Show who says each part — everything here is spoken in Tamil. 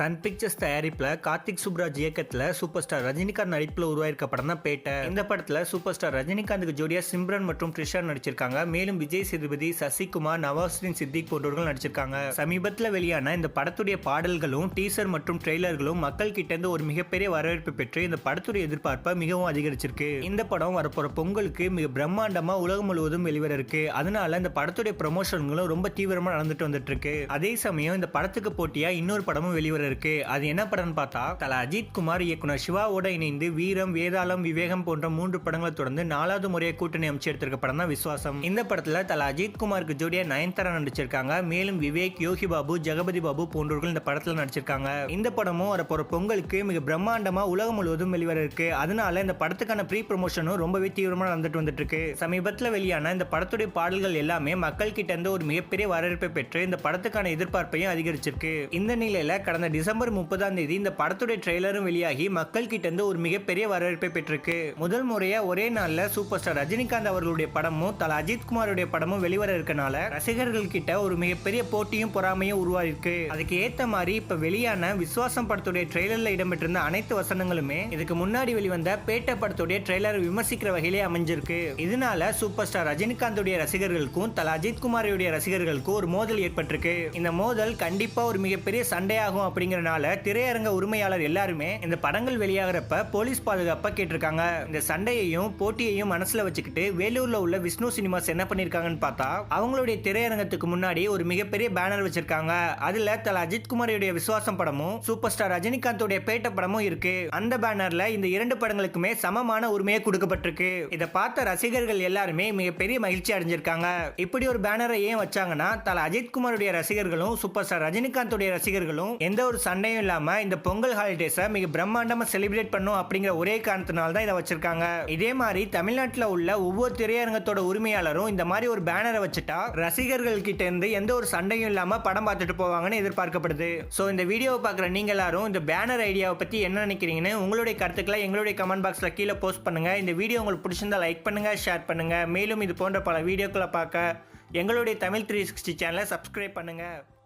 Speaker 1: சன் பிக்சர்ஸ் தயாரிப்புல கார்த்திக் சுப்ராஜ் இயக்கத்துல சூப்பர் ஸ்டார் ரஜினிகாந்த் நடிப்புல உருவாயிருக்க படம் தான் பேட்டை. இந்த படத்துல சூப்பர் ஸ்டார் ரஜினிகாந்துக்கு ஜோடியா சிம்ரன் மற்றும் த்ரிஷா நடிச்சிருக்காங்க. மேலும் விஜய் சேதுபதி சசிகுமார் நவாஸ்தீன் சித்திக் போன்றவர்கள் நடிச்சிருக்காங்க. சமீபத்துல வெளியான இந்த படத்துடைய பாடல்களும் டீசர் மற்றும் ட்ரெய்லர்களும் மக்கள் கிட்ட இருந்து ஒரு மிகப்பெரிய வரவேற்பு பெற்று இந்த படத்துடைய எதிர்பார்ப்பை மிகவும் அதிகரிச்சிருக்கு. இந்த படம் வரப்போற பொங்கலுக்கு மிக பிரம்மாண்டமா உலகம் முழுவதும் வெளிவர இருக்கு அதனால இந்த படத்துடைய ப்ரொமோஷன்களும் ரொம்ப தீவிரமா நடந்துட்டு வந்துட்டு இருக்கு. அதே சமயம் இந்த படத்துக்கு போட்டியா இன்னொரு படமும் வெளிவர இருக்கு. அது என்ன படம்னு பார்த்தா தல அஜித் குமார் இயக்குனர் சிவாவோட இணைந்து வீரம் வேதாளம் விவேகம் போன்ற மூன்று படங்களை தொடர்ந்து நாலாவது முறையை கூட்டணி அமைச்சு எடுத்திருக்க படம் தான் விஸ்வாசம் இந்த படத்துல தல அஜித் குமாருக்கு ஜோடியா நயன்தாரா நடிச்சிருக்காங்க. மேலும் விவேக் யோகி பாபு ஜெகபதி பாபு போன்றவர்கள் இந்த படத்துல நடிச்சிருக்காங்க. இந்த படமும் வரப்போற பொங்கலுக்கு மிக பிரம்மாண்டமா உலகம் முழுவதும் வெளிவர இருக்கு. அதனால இந்த படத்துக்கான ப்ரீ ப்ரொமோஷனும் ரொம்பவே தீவிரமா நடந்துட்டு வந்துட்டு இருக்கு சமீபத்துல வெளியான இந்த படத்துடைய பாடல்கள் எல்லாமே மக்கள் கிட்ட இருந்து ஒரு மிகப்பெரிய வரவேற்பை பெற்று இந்த படத்துக்கான எதிர்பார்ப்பையும் அதிகரிச்சிருக்கு. இந்த நிலையில கடந்த டிசம்பர் முப்பதாம் தேதி இந்த படத்துடைய ட்ரெய்லரும் வெளியாகி மக்கள் கிட்ட இருந்து ஒரு மிகப்பெரிய வரவேற்பை பெற்றிருக்கு. முதல் முறையா ஒரே நாள்ல சூப்பர் ஸ்டார் ரஜினிகாந்த் அவர்களுடைய படமும் தல அஜித் குமாருடைய படமும் வெளிவர இருக்கனால ரசிகர்கள் கிட்ட ஒரு மிகப்பெரிய போட்டியும் பொறாமையும் உருவாயிருக்கு. அதுக்கு ஏத்த மாதிரி இப்ப வெளியான விஸ்வாசம் படத்துடைய ட்ரெய்லர்ல இடம்பெற்றிருந்த அனைத்து வசனங்களுமே இதுக்கு முன்னாடி வெளிவந்த பேட்ட படத்துடைய ட்ரெய்லர் விமர்சிக்கிற வகையிலே அமைஞ்சிருக்கு. இதனால சூப்பர் ஸ்டார் ரஜினிகாந்துடைய ரசிகர்களுக்கும் தல அஜித் குமாருடைய ரசிகர்களுக்கும் ஒரு மோதல் ஏற்பட்டிருக்கு. இந்த மோதல் கண்டிப்பா ஒரு மிகப்பெரிய சண்டையாகும் அப்படிங்கறனால திரையரங்க உரிமையாளர் எல்லாருமே இந்த படங்கள் வெளியாகிறப்ப போலீஸ் பாதுகாப்பா கேட்டிருக்காங்க. இந்த சண்டையையும் போட்டியையும் மனசுல வச்சுக்கிட்டு வேலூர்ல உள்ள விஷ்ணு சினிமாஸ் என்ன பண்ணிருக்காங்கன்னு பார்த்தா அவங்களுடைய திரையரங்கத்துக்கு முன்னாடி ஒரு மிகப்பெரிய பேனர் வச்சிருக்காங்க. அதுல தல அஜித் குமாரியுடைய விசுவாசம் படமும் சூப்பர் ஸ்டார் ரஜினிகாந்தோடைய பேட்ட படமும் இருக்கு. அந்த பேனர்ல இந்த இரண்டு படங்களுக்குமே சமமான உரிமையை கொடுக்கப்பட்டிருக்கு. இதை பார்த்த ரசிகர்கள் எல்லாருமே மிகப்பெரிய மகிழ்ச்சி அடைஞ்சிருக்காங்க. இப்படி ஒரு பேனரை ஏன் வச்சாங்கன்னா தல அஜித்குமாருடைய ரசிகர்களும் சூப்பர் ஸ்டார் ரஜினிகாந்தோடைய ரசிகர்களும் எந்த ஒரு சண்டையும் இல்லாமல் இந்த பொங்கல் ஹாலிடேஸை மிக பிரம்மாண்டமாக செலிப்ரேட் பண்ணும் அப்படிங்கிற ஒரே காரணத்தினால தான் இதை வச்சிருக்காங்க. இதே மாதிரி தமிழ்நாட்டில் உள்ள ஒவ்வொரு திரையரங்கத்தோட உரிமையாளரும் இந்த மாதிரி ஒரு பேனரை வச்சுட்டா ரசிகர்கள் கிட்ட இருந்து எந்த ஒரு சண்டையும் இல்லாமல் படம் பார்த்துட்டு போவாங்கன்னு எதிர்பார்க்கப்படுது. ஸோ இந்த வீடியோவை பார்க்குற நீங்கள் எல்லாரும் இந்த பேனர் ஐடியாவை பற்றி என்ன நினைக்கிறீங்கன்னு உங்களுடைய கருத்துக்களை எங்களுடைய கமெண்ட் பாக்ஸில் கீழே போஸ்ட் பண்ணுங்கள் இந்த வீடியோ உங்களுக்கு பிடிச்சிருந்தா லைக் பண்ணுங்கள் ஷேர் பண்ணுங்கள் மேலும் இது போன்ற பல வீடியோக்களை பார்க்க எங்களுடைய தமிழ் த்ரீ சிக்ஸ்டி சேனலை சப்ஸ்கிரைப் பண்ணுங்கள்